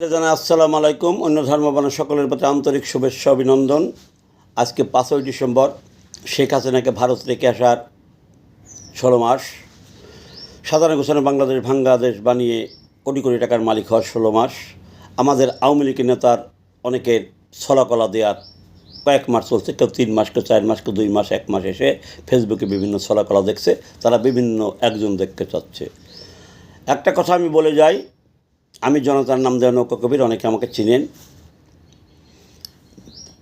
জানাই আসসালামু আলাইকুম। অন্য ধর্ম ধর্মবান সকলের প্রতি আন্তরিক শুভেচ্ছা, অভিনন্দন। আজকে পাঁচই ডিসেম্বর, শেখ হাসিনাকে ভারত রেখে আসার ষোলো মাস। সাধারণ ঘোষণা, বাংলাদেশ বাংলাদেশ বানিয়ে কোটি কোটি টাকার মালিক হওয়ার ষোলো মাস। আমাদের আওয়ামী লীগের নেতার অনেকের ছলাকলা দেওয়ার কয়েক মাস চলছে। কেউ তিন মাস, কেউ চার মাস, কেউ দুই মাস, এক মাস এসে ফেসবুকে বিভিন্ন ছলাকলা দেখছে। তারা বিভিন্ন একজন দেখতে চাচ্ছে। একটা কথা আমি বলে যাই আমি জনতার নাম দেওয়া নৌকা কবির, অনেকে আমাকে চিনেন।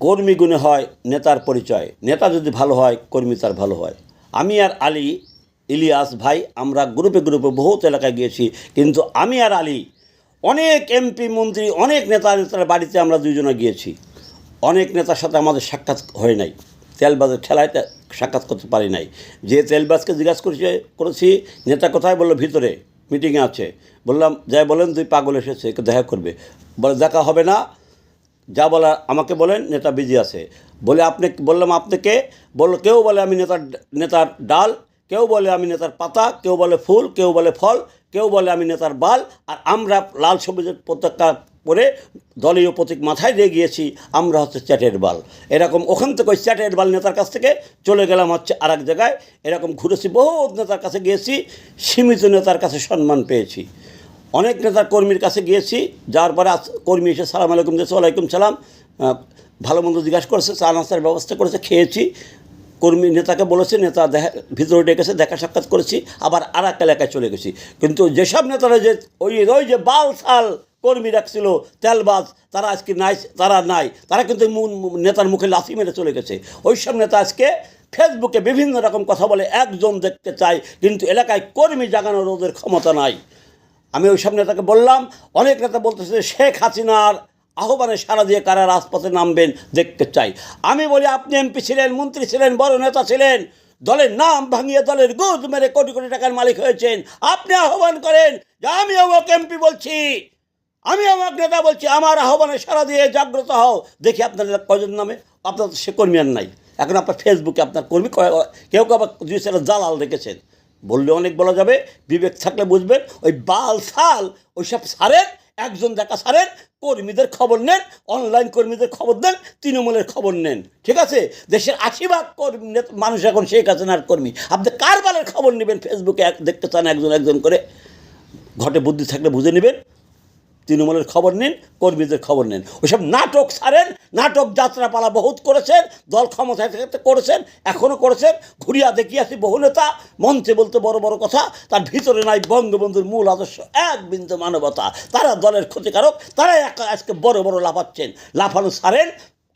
কর্মী গুণে হয় নেতার পরিচয়। নেতা যদি ভালো হয়, কর্মী তার ভালো হয়। আমি আর আলী, ইলিয়াস ভাই, আমরা গ্রুপে গ্রুপে বহুত এলাকায় গিয়েছি। কিন্তু আমি আর আলী, অনেক এমপি, মন্ত্রী, অনেক নেতা নেতার বাড়িতে আমরা দুজনে গিয়েছি। অনেক নেতার সাথে আমাদের সাক্ষাৎ হয় নাই। তেলবাজের খেলায় সাক্ষাৎ করতে পারি নাই। যে তেলবাজকে জিজ্ঞাসা করেছি করেছি, নেতা কোথায় বলল, ভিতরে। মিটিংয়ে আছে। বললাম, যাই বলেন, তুই পাগল এসেছে একে দেখা করবে। বলে, দেখা হবে না। যা বলা আমাকে বলেন, নেতা বিজি আছে। বলে, আপনি, বললাম আপনাকে বলল কেউ বলে আমি নেতার নেতার ডাল, কেউ বলে আমি নেতার পাতা, কেউ বলে ফুল, কেউ বলে ফল, কেউ বলে আমি নেতার বাল, আর আমরা লাল সবুজের পতাকা পরে দলীয় প্রতীক মাথায় দিয়ে গিয়েছি, আমরা হচ্ছে চ্যাটের বাল। এরকম ওখান থেকে ওই চ্যাটের বাল নেতার কাছ থেকে চলে গেলাম হচ্ছে আর জায়গায়। এরকম ঘুরেছি, বহুত নেতার কাছে গিয়েছি, সীমিত নেতার কাছে সম্মান পেয়েছি। অনেক নেতার কর্মীর কাছে গিয়েছি, যার পরে কর্মী এসে সালাম আলাইকুম দিয়েছে ওয়ালাইকুম সালাম ভালো মন্দ জিজ্ঞাসা করেছে, চা নাস্তার ব্যবস্থা করেছে, খেয়েছি। কর্মী নেতাকে বলেছে, নেতা দেখা ভিতরে ডেকেছে দেখা সাক্ষাৎ করেছি, আবার আর এক এলাকায় চলে গেছি। কিন্তু যেসব নেতারা যে ওই ওই যে বাল সাল কর্মী রাখছিল, তেলবাজ, তারা আজকে নাই, তারা নাই, তারা কিন্তু নেতার মুখে লাথি মেরে চলে গেছে। ওই সব নেতা আজকে ফেসবুকে বিভিন্ন রকম কথা বলে, একজন দেখতে চায়, কিন্তু এলাকায় কর্মী জাগানোর ওদের ক্ষমতা নাই। আমি ওই সব নেতাকে বললাম, অনেক নেতা বলতেছে, শেখ হাসিনার আহ্বানে সারা দিয়ে কারা রাজপথে নামবেন দেখতে চাই। আমি বলি, আপনি এমপি ছিলেন, মন্ত্রী ছিলেন, বড় নেতা ছিলেন, দলের নাম ভাঙিয়ে দলের গুদ মেরে কোটি কোটি টাকার মালিক হয়েছেন। আপনি আহ্বান করেন যে আমি অমুক এমপি বলছি, আমি আমার নেতা বলছি, আমার আহ্বানে সারা দিয়ে জাগ্রত হও। দেখি আপনার কজন নামে আপনার সে কর্মী আর নাই। এখন আপনার ফেসবুকে আপনার কর্মী কেউ কেউ দুই সেটা জালাল রেখেছেন বললে অনেক বলা যাবে, বিবেক থাকলে বুঝবেন, ওই বাল সাল, ওইসব সারেন একজন দেখা সারেন, কর্মীদের খবর নেন অনলাইন কর্মীদের খবর দেন, তৃণমূলের খবর নেন। ঠিক আছে? দেশের আশীর্বাদ কর্মী মানুষ এখন শেখ হাসিনার কর্মী। আপনি কার বালের খবর নেবেন? ফেসবুকে দেখতে চান একজন একজন করে। ঘটে বুদ্ধি থাকলে বুঝে নেবেন। তৃণমূলের খবর নিন, কর্মীদের খবর নেন। ওইসব নাটক ছাড়েন নাটক যাত্রাপালা বহুত করেছেন, দল ক্ষমতায় থাকতে করেছেন এখনও করেছেন। ঘুরিয়া দেখিয়াছি বহু নেতা মঞ্চে বলতে বড় বড় কথা, তার ভিতরে নাই বঙ্গবন্ধুর মূল আদর্শ, এক বিন্দু মানবতা। তারা দলের ক্ষতিকারক, তারাই আজকে বড় বড় লাফাচ্ছেন। লাফানো ছাড়েন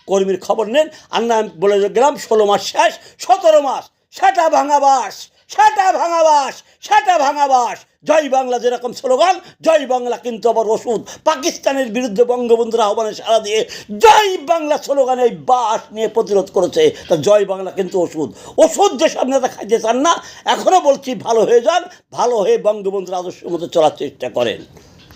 কর্মীর খবর নেন। আর না বলে গেলাম, ষোলো মাস শেষ, সতেরো মাস, সেটা ভাঙাবাস সেটা ভাঙাবাস সেটা ভাঙাবাস জয় বাংলা যেরকম স্লোগান, জয় বাংলা কিন্তু আবার ওষুধ। পাকিস্তানের বিরুদ্ধে বঙ্গবন্ধুর আহ্বানে সারা দিয়ে জয় বাংলা স্লোগানে এই বাস নিয়ে প্রতিরোধ করেছে। তা জয় বাংলা কিন্তু ওষুধ। ওষুধ যেসব নেতা খাইতে চান না এখনও বলছি ভালো হয়ে যান, ভালো হয়ে বঙ্গবন্ধুর আদর্শ মতো চলার চেষ্টা করেন।